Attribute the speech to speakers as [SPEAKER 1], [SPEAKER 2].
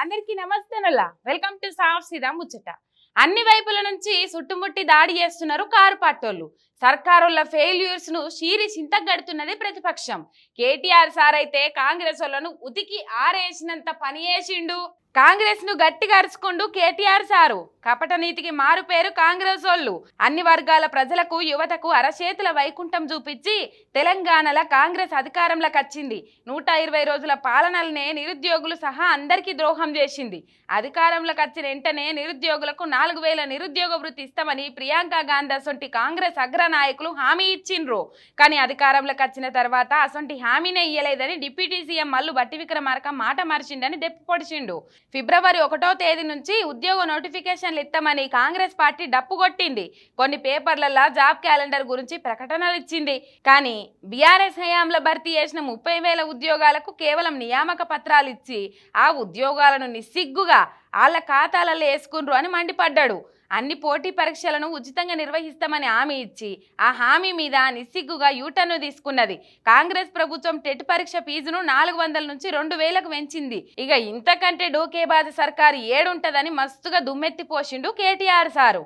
[SPEAKER 1] మిత్రుల్లా welcome to సాఫ్ సీదా ముచ్చట అన్ని వైపుల నుంచి చుట్టుముట్టి దాడి చేస్తున్నారు కారు పాటోళ్ళు సర్కారుల ఫెయిల్యూర్స్ను షీరి చింతగడుతున్నది ప్రతిపక్షం. కేటీఆర్ సార్ అయితే కాంగ్రెస్ వాళ్ళను ఉతికి ఆరేసినంత పని చేసిండు. కాంగ్రెస్ను గట్టిగా అరుచుకుండు కేటీఆర్ సారు. కపట నీతికి మారు పేరు కాంగ్రెస్ వాళ్ళు అన్ని వర్గాల ప్రజలకు యువతకు అరచేతుల వైకుంఠం చూపించి తెలంగాణలో కాంగ్రెస్ అధికారంలోకి వచ్చింది. నూట ఇరవై రోజుల పాలనలనే నిరుద్యోగులు సహా అందరికీ ద్రోహం చేసింది. అధికారంలోకి వచ్చిన వెంటనే నిరుద్యోగులకు నాలుగు వేల నిరుద్యోగ వృత్తి ఇస్తామని ప్రియాంక గాంధీ అసొంటి కాంగ్రెస్ అగ్రనాయకులు హామీ ఇచ్చిండ్రు. కానీ అధికారంలోకి వచ్చిన తర్వాత అసొంటి హామీనే ఇయ్యలేదని డిప్యూటీ సీఎం మల్లు బట్టి విక్రమార్క మాట మార్చిండని దెప్పి పొడిచిండు. ఫిబ్రవరి ఒకటో తేదీ నుంచి ఉద్యోగ నోటిఫికేషన్లు ఇస్తామని కాంగ్రెస్ పార్టీ డప్పు కొట్టింది. కొన్ని పేపర్లలో జాబ్ క్యాలెండర్ గురించి ప్రకటనలు ఇచ్చింది. కానీ బీఆర్ఎస్ హయాంలో భర్తీ చేసిన ముప్పై వేల ఉద్యోగాలకు కేవలం నియామక పత్రాలు ఇచ్చి ఆ ఉద్యోగాలను నిస్సిగ్గుగా వాళ్ళ ఖాతాలలో వేసుకుండ్రు అని మండిపడ్డాడు. అన్ని పోటీ పరీక్షలను ఉచితంగా నిర్వహిస్తామని హామీ ఇచ్చి ఆ హామీ మీద నిస్సిగ్గుగా యూటర్ను తీసుకున్నది. కాంగ్రెస్ ప్రభుత్వం టెట్ పరీక్ష ఫీజును నాలుగు వందల నుంచి రెండు వేలకు పెంచింది. ఇక ఇంతకంటే డోకేబాజ్ సర్కారు ఏడుంటదని మస్తుగా దుమ్మెత్తిపోసిండు కేటీఆర్ సారు.